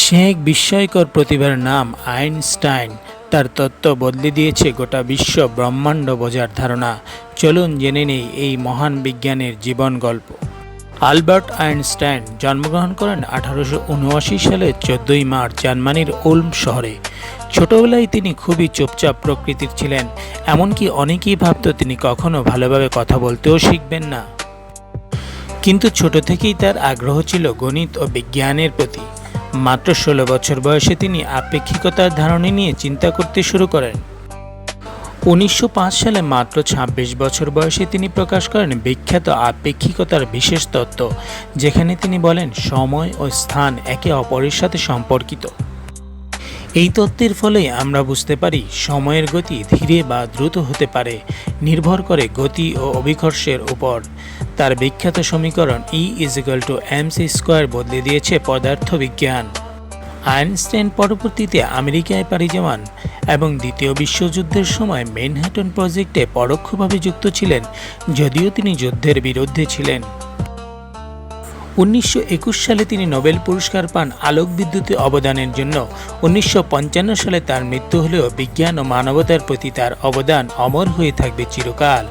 সে এক বিস্ময়কর প্রতিভার নাম আইনস্টাইন। তার তত্ত্ব বদলে দিয়েছে গোটা বিশ্ব ব্রহ্মাণ্ড বোঝার ধারণা। চলুন জেনে নেই এই মহান বিজ্ঞানের জীবন গল্প। আলবার্ট আইনস্টাইন জন্মগ্রহণ করেন আঠারোশো উনআশি সালের চোদ্দোই মার্চ জার্মানির ওলম শহরে। ছোটবেলায় তিনি খুবই চুপচাপ প্রকৃতির ছিলেন, এমনকি অনেকেই ভাবত তিনি কখনো ভালোভাবে কথা বলতেও শিখবেন না। কিন্তু ছোট থেকেই তার আগ্রহ ছিল গণিত ও বিজ্ঞানের প্রতি। মাত্র ষোলো বছর বয়সে তিনি আপেক্ষিকতার ধারণা নিয়ে চিন্তা করতে শুরু করেন। উনিশশো পাঁচ সালে মাত্র ২৬ বছর বয়সে তিনি প্রকাশ করেন বিখ্যাত আপেক্ষিকতার বিশেষ তত্ত্ব, যেখানে তিনি বলেন, সময় ও স্থান একে অপরের সাথে সম্পর্কিত। এই তত্ত্বের ফলে আমরা বুঝতে পারি, সময়ের গতি ধীরে বা দ্রুত হতে পারে, নির্ভর করে গতি ও অভিকর্ষের উপর। তার বিখ্যাত সমীকরণ E equal to M C square বদলে দিয়েছে পদার্থবিজ্ঞান। আইনস্টাইন পরবর্তীতে আমেরিকায় পাড়ি জমান এবং দ্বিতীয় বিশ্বযুদ্ধের সময় মেনহাটন প্রজেক্টে পরোক্ষভাবে যুক্ত ছিলেন, যদিও তিনি যুদ্ধের বিরুদ্ধে ছিলেন। উনিশশো একুশ সালে তিনি নোবেল পুরস্কার পান আলোক বিদ্যুতে অবদানের জন্য। উনিশশো পঞ্চান্ন সালে তার মৃত্যু হলেও বিজ্ঞান ও মানবতার প্রতি তার অবদান অমর হয়ে থাকবে চিরকাল।